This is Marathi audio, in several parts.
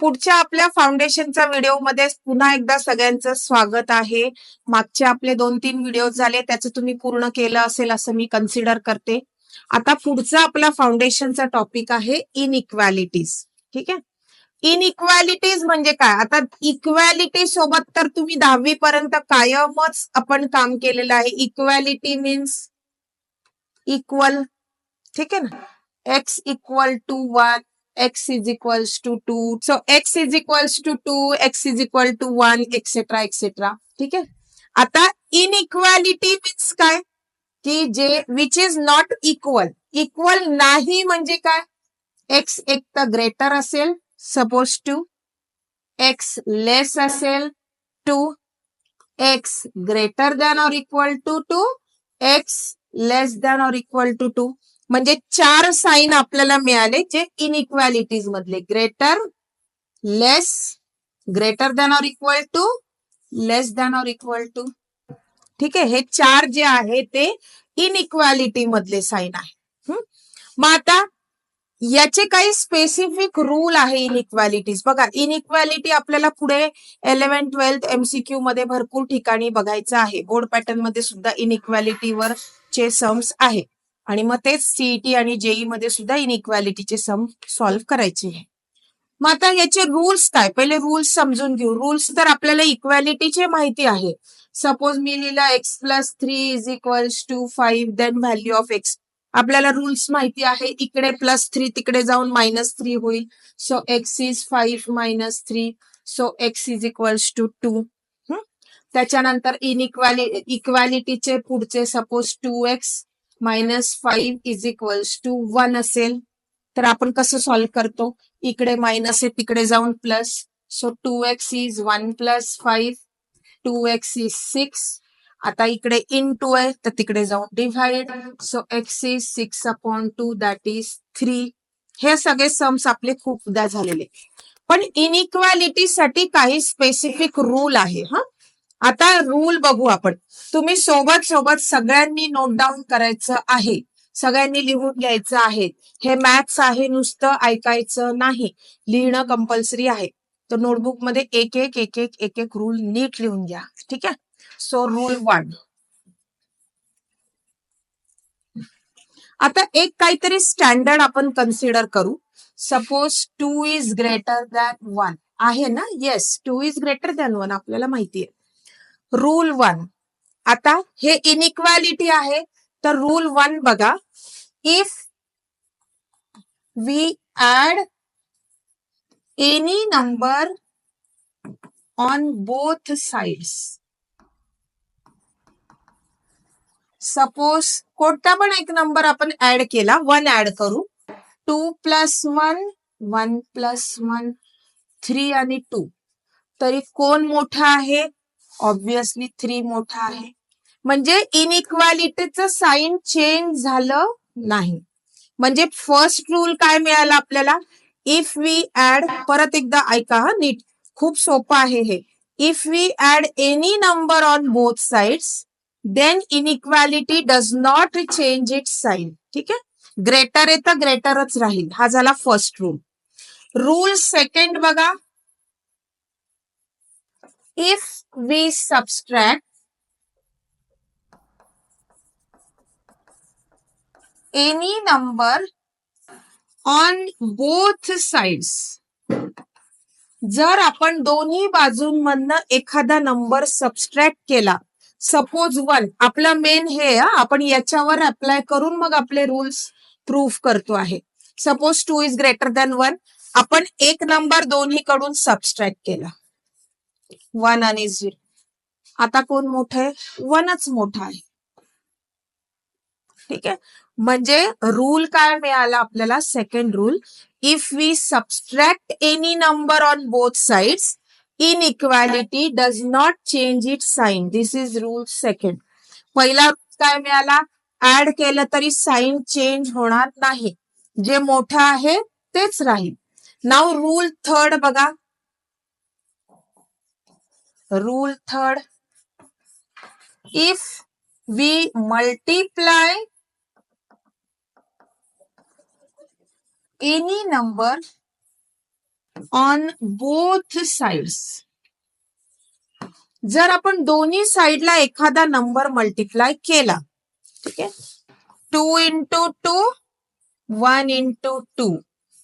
पुढच्या आपल्या फाउंडेशनच्या व्हिडिओमध्ये पुन्हा एकदा सगळ्यांचं स्वागत आहे. मागचे आपले दोन तीन व्हिडिओ झाले त्याचं तुम्ही पूर्ण केलं असेल असं मी कन्सिडर करते. आता पुढचा आपला फाउंडेशनचा टॉपिक आहे इनइक्वॅलिटीज ठीक आहे? इनइक्वॅलिटीज म्हणजे काय? आता इक्वॅलिटी सोबत तर तुम्ही दहावी पर्यंत कायमच आपण काम केलेलं आहे. इक्वॅलिटी मीन्स इक्वल ठीक आहे ना? X equal to one x is equals to 2 so x is equals to 2 x is equal to 1 etcetera etcetera ठीक आहे आता इनइक्वॅलिटी मीन्स काय? की जे which is not equal equal नाही म्हणजे काय? एक्स एक तर ग्रेटर असेल सपोज टू एक्स लेस असेल two x greater than or equal to two x less than or equal to two म्हणजे चार साईन आपल्याला मिळाले जे इनइक्वॅलिटीज मधले. Greater less greater than or equal to less than or equal to ठीक आहे? हे चार जे आहे ते इनइक्वॅलिटी मधले साईन आहे. मग आता याचे काही स्पेसिफिक रूल आहे इनइक्वॅलिटीज बघा इनइक्वॅलिटी आपल्याला पुढे इलेव्हन ट्वेल्थ एमसीक्यू मध्ये भरपूर ठिकाणी बघायचं आहे. बोर्ड पॅटर्नमध्ये सुद्धा इनइक्वॅलिटीवर चे सम्स आहे. आणि मग तेच सीईटी आणि जेई मध्ये सुद्धा इनइक्वॅलिटीचे सम सॉल्व्ह करायचे आहे मग आता याचे रूल्स काय? पहिले रूल्स समजून घेऊ. रूल्स तर आपल्याला इक्वॅलिटीचे माहिती आहे. सपोज मी लिहिला x plus three is equals to five then value of x आपल्याला रूल्स माहिती आहे. इकडे प्लस थ्री तिकडे जाऊन मायनस थ्री होईल. So x is five minus three so x is equals to two त्याच्यानंतर इनइक्वॅलि इक्वॅलिटीचे पुढचे suppose two x minus five is equals to one असेल तर आपण कसं सॉल्व्ह करतो? इकडे मायनस आहे तिकडे जाऊन plus so two x is one plus five two x is six आता इकडे इन टू आहे तर तिकडे जाऊन divide so x is six upon two that is three हे सगळे सम्स आपले खूपदा झालेले. पण इनइक्वॅलिटीसाठी काही स्पेसिफिक रूल आहे हा? आता रूल बघू आपण. तुम्ही सोबत सोबत सगळ्यांनी नोट डाऊन करायचं आहे. सगळ्यांनी लिहून घ्यायचं आहे. हे मॅथ्स आहे नुसतं ऐकायचं नाही. लिहिणं कंपल्सरी आहे. तर नोटबुकमध्ये एक एक एक एक एक एक रूल नीट लिहून घ्या. ठीक आहे? सो रूल वन आता एक काहीतरी स्टँडर्ड आपण कन्सिडर करू. Suppose two is greater than one आहे ना? Yes two is greater than one आपल्याला माहिती आहे. रूल वन आता हे इनइक्वालिटी आहे तर रूल वन बघा. If we add any number on both sides suppose कोणता पण एक नंबर आपण ऍड केला वन ऍड करू. Two plus one one plus one three आणि टू तरी कोण मोठा आहे? ऑब्विसली थ्री मोठा आहे. म्हणजे इनइक्वालिटीचं साईन चेंज झालं नाही. म्हणजे फर्स्ट रूल काय मिळाला आपल्याला? इफ वी ऍड परत एकदा ऐका हा नीट. खूप सोपं आहे हे. If we add any number on both sides then inequality does not change it sign ठीक आहे? ग्रेटर आहे तर ग्रेटरच राहील. हा झाला फर्स्ट रूल रूल सेकंड बघा. If we subtract any number on both sides जर आपण दोन्ही बाजूंमधनं एखादा नंबर सबस्ट्रॅक्ट केला सपोज वन आपला मेन हे आपण याच्यावर अप्लाय करून मग आपले रूल्स प्रूफ करतो आहे. Suppose two is greater than one आपण एक नंबर दोन्हीकडून सबस्ट्रॅक्ट केला. वन आणि झिरो. आता कोण मोठं आहे? वनच मोठा आहे. ठीक आहे? म्हणजे रूल काय मिळाला आपल्याला? Second rule if we subtract any number on both sides inequality does not change it sign this is rule second पहिला रूल काय मिळाला? ऍड केलं तरी साईन चेंज होणार नाही. जे मोठं आहे तेच राहील. नाव रूल थर्ड बघा. Rule third if we multiply any number on both sides, जर आपण दोन्ही साइडला एखादा नंबर मल्टिप्लाय केला ठीक आहे? Two into two one into two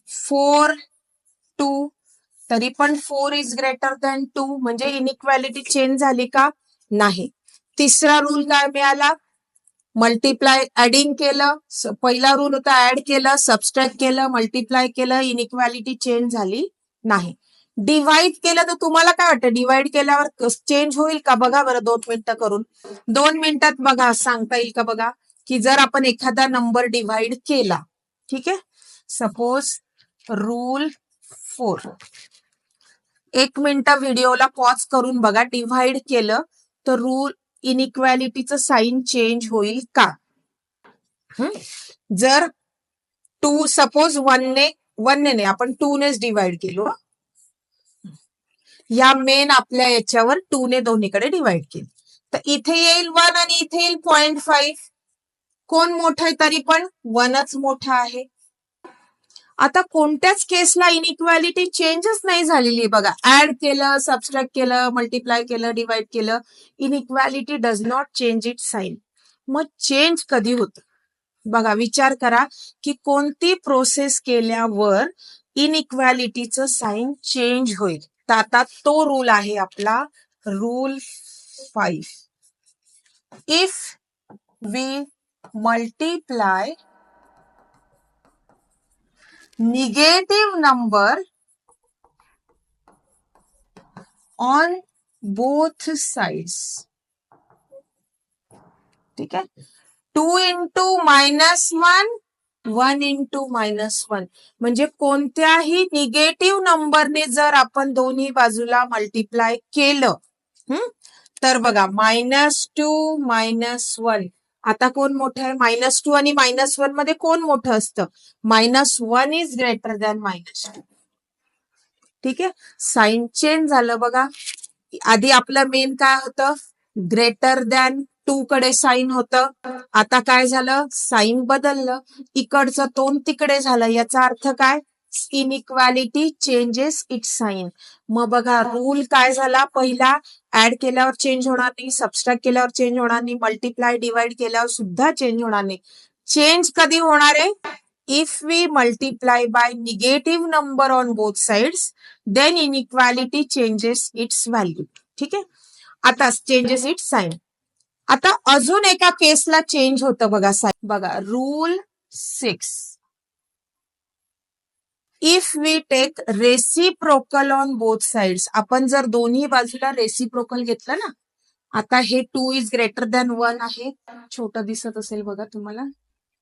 four two तरी पण four is greater than two म्हणजे इनइक्वॅलिटी चेंज झाली का? नाही. तिसरा रूल काय मिळाला? मल्टिप्लाय ऍडिंग केलं पहिला रूल होता ऍड केलं सबस्ट्रॅक्ट केलं मल्टिप्लाय केलं इनइक्वॅलिटी चेंज झाली नाही. डिवाइड केलं तर तुम्हाला काय वाटतं? डिवाइड केल्यावर चेंज होईल का? बघा बरं दोन मिनिटं करून. दोन मिनिटात बघा सांगता येईल का बघा? की जर आपण एखादा नंबर डिवाइड केला ठीक आहे? सपोज रूल फोर एक मिनिट व्हिडिओला पॉज करून बघा. डिव्हाइड केलं तर रूल इनइक्वॅलिटीचं साईन चेंज होईल का? जर टू सपोज वनने वनने नाही आपण टू नेच डिवाइड केलो या मेन आपल्या याच्यावर टू ने दोन्हीकडे डिवाइड केली. तर इथे येईल वन आणि इथे येईल पॉइंट फाईव्ह कोण मोठं आहे तरी पण वनच मोठं आहे. आता कोणत्याच केसला इनइक्वॅलिटी चेंजच नाही झालेली बघा. ऍड केलं सबस्ट्रॅक्ट केलं मल्टिप्लाय केलं डिवाइड केलं inequality does not change it sign मग चेंज कधी होत? बघा विचार करा की कोणती प्रोसेस केल्यावर इनइक्वॅलिटीचं साईन चेंज होईल. तर आता तो रूल आहे आपला rule five if we multiply negative number on both sides. ठीक आहे? Two into minus one one into minus one म्हणजे कोणत्याही निगेटिव्ह नंबरने जर आपण दोन्ही बाजूला मल्टिप्लाय केलं तर बघा मायनस टू मायनस वन आता कोण मोठं आहे? मायनस टू आणि मायनस वनमध्ये कोण मोठं असतं? Minus one is greater than minus two ठीक आहे? साईन चेंज झालं बघा. आधी आपलं मेन काय होतं? ग्रेटर दॅन टू कडे साईन होतं. आता काय झालं? साईन बदललं. इकडचं तोंड तिकडे झालं. याचा अर्थ काय? इनइक्वालिटी चेंजेस इट साईन मग बघा रूल काय झाला? पहिला ऍड केल्यावर चेंज होणार नाही सबस्ट्रॅक्ट केल्यावर चेंज होणार नाही मल्टिप्लाय डिवाइड केल्यावर सुद्धा चेंज होणार नाही. चेंज कधी होणार आहे? If we multiply by negative number on both sides then inequality changes its value ठीक आहे? आता चेंजेस इट्स साईन आता अजून एका केसला चेंज होतं बघा साईन बघा rule six if we take reciprocal on both sides आपण जर दोन्ही बाजूला रेसिप्रोकल घेतलं ना आता हे two is greater than one आहे. छोट दिसत असेल बघा तुम्हाला.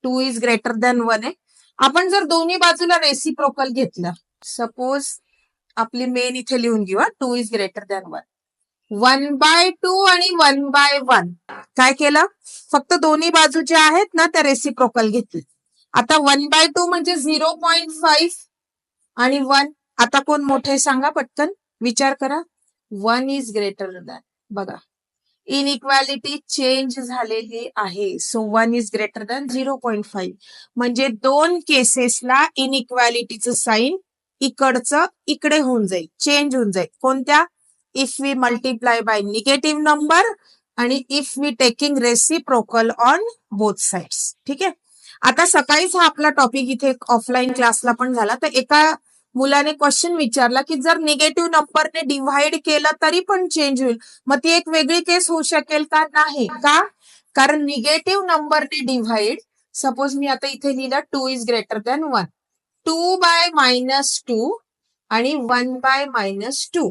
Two is greater than one आहे. आपण जर दोन्ही बाजूला रेसिप्रोकल घेतलं सपोज आपली मेन इथे लिहून घेऊ two is greater than one one by two आणि वन बाय वन काय केलं? फक्त दोन्ही बाजू ज्या आहेत ना त्या रेसिप्रोकल घेतली आता वन बाय टू म्हणजे झिरो पॉईंट फाईव्ह आणि वन आता कोण मोठे सांगा पटकन. विचार करा. वन इज ग्रेटर दॅन बघा. इनइक्वॅलिटी चेंज झालेली आहे. So one is greater than zero point five. म्हणजे दोन केसेसला इनइक्वॅलिटीचं साईन इकडचं इकडे होऊन जाईल. चेंज होऊन जाईल. कोणत्या? If we multiply by negative number आणि if we taking reciprocal on both sides ठीक आहे? आता सकाळीच हा आपला टॉपिक इथे ऑफलाईन क्लासला पण झाला. तर एका मुलाने क्वेश्चन विचारला की जर निगेटिव्ह नंबरने डिव्हाइड केलं तरी पण चेंज होईल. मग ती एक वेगळी केस होऊ शकेल का? नाही. का? कारण निगेटिव्ह नंबरने डिव्हाइड सपोज मी आता इथे लिहिलं two is greater than one two by minus two आणि वन बाय मायनस टू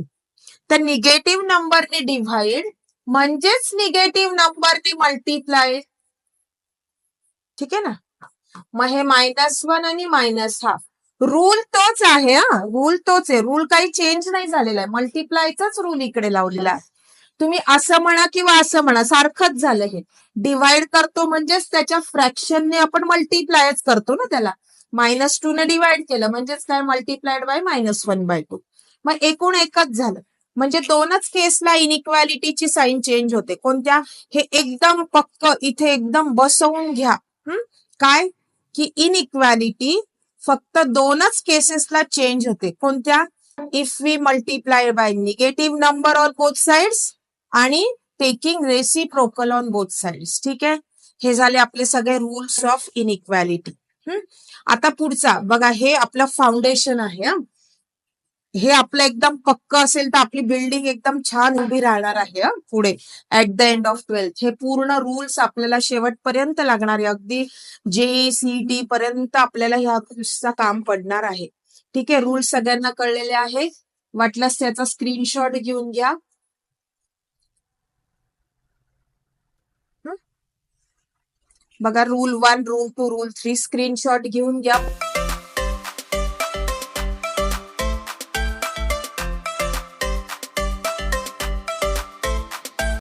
तर निगेटिव्ह नंबरने डिव्हाइड म्हणजेच निगेटिव्ह नंबरने मल्टिप्लाय ठीक आहे ना? मग हे मायनस वन आणि मायनस हाफ रूल तोच आहे हा. रूल तोच आहे. रूल काही चेंज नाही झालेला आहे. मल्टिप्लायचाच रूल इकडे लावलेला आहे. तुम्ही असं म्हणा किंवा असं म्हणा सारखंच झालं हे. डिवाइड करतो म्हणजेच त्याच्या फ्रॅक्शनने आपण मल्टिप्लायच करतो ना त्याला. मायनस टू ने डिवाइड केलं म्हणजेच काय? Multiplied by minus one by two मग एकूण एकच झालं. म्हणजे दोनच केसला इनइक्वॅलिटीची साईन चेंज होते. कोणत्या? हे एकदम पक्क इथे एकदम बसवून घ्या. काय? की इनइक्वॅलिटी फक्त दोनच केसेसला चेंज होते. कोणत्या? If we multiply by negative number on both sides आणि taking reciprocal on both sides ठीक आहे? हे झाले आपले सगळे रुल्स ऑफ इनइक्वॅलिटी आता पुढचा. बघा हे आपलं फाउंडेशन आहे हे आपलं एकदम पक्क असेल तर आपली बिल्डिंग एकदम छान उभी राहणार आहे पुढे. At the end of twelfth हे पूर्ण रुल्स आपल्याला शेवटपर्यंत लागणार आहे. अगदी जे सी डी पर्यंत आपल्याला ह्या कोर्सचा काम पडणार आहे. ठीक आहे? रूल्स सगळ्यांना कळलेले आहे. वाटल्यास त्याचा स्क्रीनशॉट घेऊन घ्या. बघा rule one rule two rule three screenshot घेऊन घ्या.